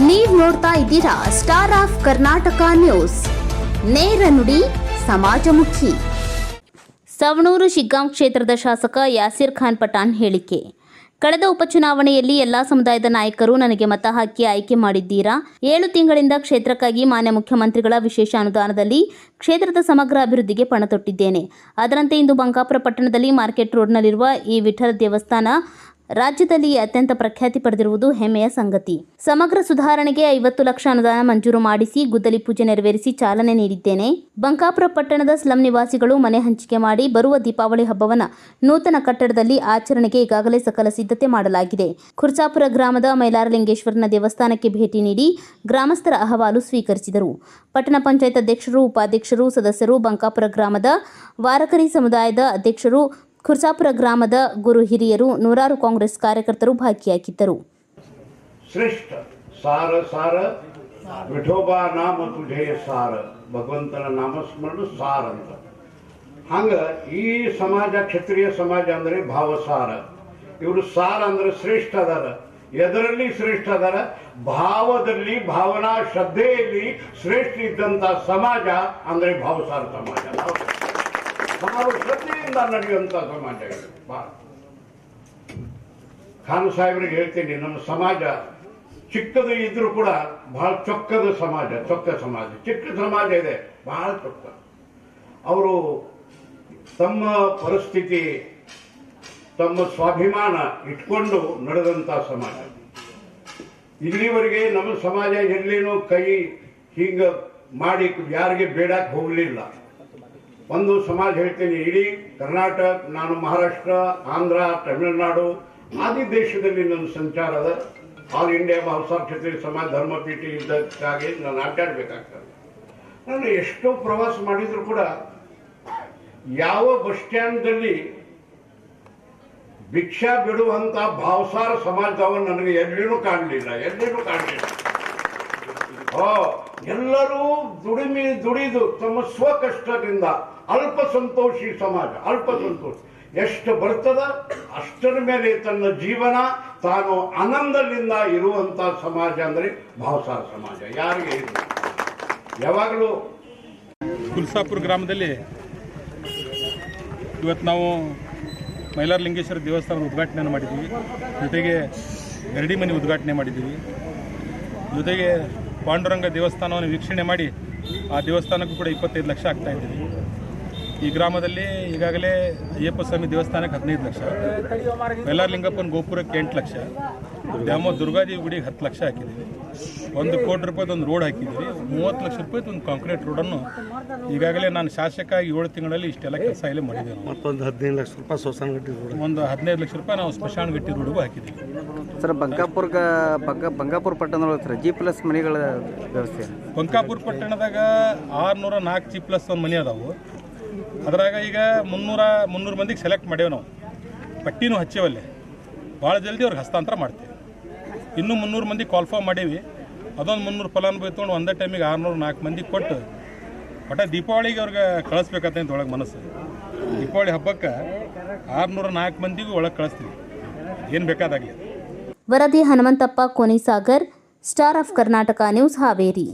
ನೀವ್ ನೋಡ್ತಾ ಇದ್ದೀರಾ ಸ್ಟಾರ್ ಆಫ್ ಕರ್ನಾಟಕ ನ್ಯೂಸ್ ನೇರ ನುಡಿ, ಸಮಾಜಮುಖಿ. ಸವಣೂರು ಶಿಗ್ಗಾಂ ಕ್ಷೇತ್ರದ ಶಾಸಕ ಯಾಸಿರ್ ಖಾನ್ ಪಠಾಣ್ ಹೇಳಿಕೆ. ಕಳೆದ ಉಪಚುನಾವಣೆಯಲ್ಲಿ ಎಲ್ಲಾ ಸಮುದಾಯದ ನಾಯಕರು ನನಗೆ ಮತ ಹಾಕಿ ಆಯ್ಕೆ ಮಾಡಿದ್ದೀರಾ? ಏಳು ತಿಂಗಳಿಂದ ಕ್ಷೇತ್ರಕ್ಕಾಗಿ ಮಾನ್ಯ ಮುಖ್ಯಮಂತ್ರಿಗಳ ವಿಶೇಷ ಅನುದಾನದಲ್ಲಿ ಕ್ಷೇತ್ರದ ಸಮಗ್ರ ಅಭಿವೃದ್ಧಿಗೆ ಪಣ ತೊಟ್ಟಿದ್ದೇನೆ ಅದರಂತೆ ಇಂದು ಬಂಕಾಪುರ ಪಟ್ಟಣದಲ್ಲಿ ಮಾರ್ಕೆಟ್ ರೋಡ್ನಲ್ಲಿರುವ ಈ ವಿಠಲ ದೇವಸ್ಥಾನ ರಾಜ್ಯದಲ್ಲಿ ಅತ್ಯಂತ ಪ್ರಖ್ಯಾತಿ ಪಡೆದಿರುವುದು ಹೆಮ್ಮೆಯ ಸಂಗತಿ. ಸಮಗ್ರ ಸುಧಾರಣೆಗೆ ಐವತ್ತು ಲಕ್ಷ ಅನುದಾನ ಮಂಜೂರು ಮಾಡಿಸಿ ಗುದ್ದಲಿ ಪೂಜೆ ನೆರವೇರಿಸಿ ಚಾಲನೆ ನೀಡಿದ್ದೇನೆ. ಬಂಕಾಪುರ ಪಟ್ಟಣದ ಸ್ಲಂ ನಿವಾಸಿಗಳು ಮನೆ ಹಂಚಿಕೆ ಮಾಡಿ ಬರುವ ದೀಪಾವಳಿ ಹಬ್ಬವನ್ನ ನೂತನ ಕಟ್ಟಡದಲ್ಲಿ ಆಚರಣೆಗೆ ಈಗಾಗಲೇ ಸಕಲ ಸಿದ್ಧತೆ ಮಾಡಲಾಗಿದೆ. ಖುರ್ಚಾಪುರ ಗ್ರಾಮದ ಮೈಲಾರಲಿಂಗೇಶ್ವರನ ದೇವಸ್ಥಾನಕ್ಕೆ ಭೇಟಿ ನೀಡಿ ಗ್ರಾಮಸ್ಥರ ಅಹವಾಲು ಸ್ವೀಕರಿಸಿದರು. ಪಟ್ಟಣ ಪಂಚಾಯತ್ ಅಧ್ಯಕ್ಷರು, ಉಪಾಧ್ಯಕ್ಷರು, ಸದಸ್ಯರು, ಬಂಕಾಪುರ ಗ್ರಾಮದ ವಾರಕರಿ ಸಮುದಾಯದ ಅಧ್ಯಕ್ಷರು ಖುರ್ಸಾಪುರ ಗ್ರಾಮದ ಗುರು ಹಿರಿಯರು ನೂರಾರು ಕಾಂಗ್ರೆಸ್ ಕಾರ್ಯಕರ್ತರು ಭಾಗಿಯಾಗಿದ್ದರು. ಶ್ರೇಷ್ಠ, ಸಾರ ಸಾರ, ವಿಠೋಬಾ ನಾಮ ತುಜೆಯ ಸಾರ, ಭಗವಂತನ ನಾಮಸ್ಮರಣ ಸಾರ ಅಂತ. ಹಂಗ ಈ ಸಮಾಜ, ಕ್ಷತ್ರಿಯ ಸಮಾಜ ಅಂದ್ರೆ ಭಾವಸಾರ. ಇವರು ಸಾರ ಅಂದ್ರೆ ಶ್ರೇಷ್ಠ ಅದಾರ. ಎದರಲ್ಲಿ ಶ್ರೇಷ್ಠ ಅದಾರ? ಭಾವದಲ್ಲಿ, ಭಾವನಾ ಶ್ರದ್ಧೆಯಲ್ಲಿ ಶ್ರೇಷ್ಠ ಇದ್ದಂತ ಸಮಾಜ ಅಂದ್ರೆ ಭಾವಸಾರ ಸಮಾಜ. ಭಾವ ಶ್ರದ್ಧೆಯಿಂದ ನಡೆಯುವಂತ ಸಮಾಜ ಭಾಳ ಖಾನ್ ಸಾಹೇಬ್ರಿಗೆ ಹೇಳ್ತೀನಿ ನಮ್ಮ ಸಮಾಜ ಚಿಕ್ಕದು ಇದ್ರೂ ಕೂಡ ಬಹಳ ಚೊಕ್ಕದ ಸಮಾಜ ಚೊಕ್ಕ ಸಮಾಜ ಚಿಕ್ಕ ಸಮಾಜ ಇದೆ ಬಹಳ ಚೊಕ್ಕ ಅವರು ತಮ್ಮ ಪರಿಸ್ಥಿತಿ ತಮ್ಮ ಸ್ವಾಭಿಮಾನ ಇಟ್ಕೊಂಡು ನಡೆದಂತ ಸಮಾಜ ಇಲ್ಲಿವರೆಗೆ ನಮ್ಮ ಸಮಾಜ ಎಲ್ಲಿನೂ ಕೈ ಹಿಂಗ ಮಾಡಿ ಯಾರಿಗೆ ಬೇಡಕ್ಕೆ ಹೋಗಲಿಲ್ಲ ಒಂದು ಸಮಾಜ ಹೇಳ್ತೇನೆ, ಇಡೀ ಕರ್ನಾಟಕ ನಾನು ಮಹಾರಾಷ್ಟ್ರ, ಆಂಧ್ರ, ತಮಿಳುನಾಡು, ಆದಿ ದೇಶದಲ್ಲಿ ನನ್ನ ಸಂಚಾರ ಅದ. ಆಲ್ ಇಂಡಿಯಾ ಮಹೋತ್ಸವ ಕ್ಷತ್ರಿಯ ಸಮಾಜ ಧರ್ಮಪೀಠ ಇದ್ದಕ್ಕಾಗಿ ನಾನು ಅಡ್ಡಾಡ್ಬೇಕಾಗ್ತದೆ ನಾನು ಎಷ್ಟೋ ಪ್ರವಾಸ ಮಾಡಿದ್ರು ಕೂಡ ಯಾವ ಬಸ್ ಸ್ಟ್ಯಾಂಡ್ದಲ್ಲಿ ಭಿಕ್ಷಾ ಬಿಡುವಂತ ಭಾವಸಾರ ಸಮಾಜವನ್ನು ನನಗೆ ಎಲ್ಲಿನೂ ಕಾಣಲಿಲ್ಲ ಎಲ್ಲಿನೂ ಕಾಣಲಿಲ್ಲ. ಎಲ್ಲರೂ ದುಡಿಮೆ ದುಡಿದು ತಮ್ಮ ಸ್ವಕಷ್ಟದಿಂದ ಅಲ್ಪ ಸಂತೋಷಿ ಸಮಾಜ ಅಲ್ಪ ಸಂತೋಷ. ಎಷ್ಟು ಬರ್ತದ ಅಷ್ಟರ ಮೇಲೆ ತನ್ನ ಜೀವನ ತಾನು ಆನಂದದಿಂದ ಇರುವಂತ ಸಮಾಜ ಅಂದ್ರೆ ಭಾವಸಾರ ಸಮಾಜ. ಯಾರಿಗೆ ಇದು? ಯಾವಾಗಲೂ ಕುಲ್ಸಾಪುರ ಗ್ರಾಮದಲ್ಲಿ ಇವತ್ತು ನಾವು ಮೈಲಾರಲಿಂಗೇಶ್ವರ ದೇವಸ್ಥಾನದ ಉದ್ಘಾಟನೆಯನ್ನು ಮಾಡಿದ್ದೀವಿ. ಜೊತೆಗೆ ಗರಡಿ ಮನೆ ಉದ್ಘಾಟನೆ ಮಾಡಿದ್ದೀವಿ. ಜೊತೆಗೆ ಪಾಂಡುರಂಗ ದೇವಸ್ಥಾನವನ್ನು ವೀಕ್ಷಣೆ ಮಾಡಿ ಆ ದೇವಸ್ಥಾನಕ್ಕೂ ಕೂಡ ಇಪ್ಪತ್ತೈದು ಲಕ್ಷ ಆಗ್ತಾ ಇದ್ದೀವಿ. ಈ ಗ್ರಾಮದಲ್ಲಿ ಈಗಾಗಲೇ ಅಯ್ಯಪ್ಪ ಸ್ವಾಮಿ ದೇವಸ್ಥಾನಕ್ಕೆ ಹದಿನೈದು ಲಕ್ಷ. ಮೈಲಾರಲಿಂಗಪ್ಪನ ಗೋಪುರಕ್ಕೆ ಎಂಟು ಲಕ್ಷ. ದ್ಯಾಮೋ ದುರ್ಗಾದೇವಿ ಗುಡಿಗೆ ಹತ್ತು ಲಕ್ಷ ಹಾಕಿದ್ದೀವಿ. ಒಂದು ಕೋಟಿ ರೂಪಾಯಿದು ಒಂದು ರೋಡ್ ಹಾಕಿದ್ದೀವಿ. ಮೂವತ್ತು ಲಕ್ಷ ರೂಪಾಯಿದು ಒಂದು ಕಾಂಕ್ರೀಟ್ ರೋಡನ್ನು ಈಗಾಗಲೇ ನಾನು ಶಾಸಕ ಆಗಿ ಏಳು ತಿಂಗಳಲ್ಲಿ ಇಷ್ಟೆಲ್ಲ ಕೆಲಸ ಇಲ್ಲಿ ಮಾಡಿದ್ದೀವಿ. ಮತ್ತೊಂದು ಹದಿನೈದು ಲಕ್ಷ ರೂಪಾಯಿ ಸೋಸಾನಗಟ್ಟಿ ರೋಡ್ ಒಂದು ಹದಿನೈದು ಲಕ್ಷ ರೂಪಾಯಿ ನಾವು ಸ್ಮಶಾನ ಗಟ್ಟಿ ರೋಡ್ಗೂ ಹಾಕಿದ್ದೀವಿ. ಸರ್ ಬಂಕಾಪುರ ಬಂಕ ಬಂಗಾಪುರ ಪಟ್ಟಣದೊಳಗೆ ಸರ್ ಜಿ ಪ್ಲಸ್ ಮನೆಗಳ ವ್ಯವಸ್ಥೆ. ಬಂಕಾಪುರ ಪಟ್ಟಣದಾಗ ಆರುನೂರ ನಾಲ್ಕು ಜಿ ಪ್ಲಸ್ ಒಂದು ಮನೆ ಅದಾವು. ಅದ್ರಾಗ ಈಗ ಮುನ್ನೂರ ಮುನ್ನೂರು ಮಂದಿಗೆ ಸೆಲೆಕ್ಟ್ ಮಾಡೇವು ನಾವು. ಪಟ್ಟಿನೂ ಹಚ್ಚೇವಲ್ಲೇ. ಭಾಳ ಜಲ್ದಿ ಅವ್ರಿಗೆ ಹಸ್ತಾಂತರ ಮಾಡ್ತೀವಿ. ಇನ್ನೂ ಮುನ್ನೂರು ಮಂದಿ ಕಾಲ್ಫಾರ್ಮ್ ಮಾಡೀವಿ. ಅದೊಂದು ಮುನ್ನೂರು ಫಲಾನುಭವಿ ತೊಗೊಂಡು ಒಂದೇ ಟೈಮಿಗೆ ಆರುನೂರು ನಾಲ್ಕು ಮಂದಿ ಕೊಟ್ಟು ಒಟ್ಟ ದೀಪಾವಳಿಗೆ ಅವ್ರಿಗೆ ಕಳಿಸ್ಬೇಕಂತ ಒಳಗೆ ಮನಸ್ಸು. ದೀಪಾವಳಿ ಹಬ್ಬಕ್ಕೆ ಆರುನೂರ ನಾಲ್ಕು ಮಂದಿಗೂ ಒಳಗೆ ಕಳಿಸ್ತೀವಿ. ಏನು ಬೇಕಾದಾಗಲಿ. ವರದಿ Hanumanthappa Konisagar star of Karnataka news Haveri.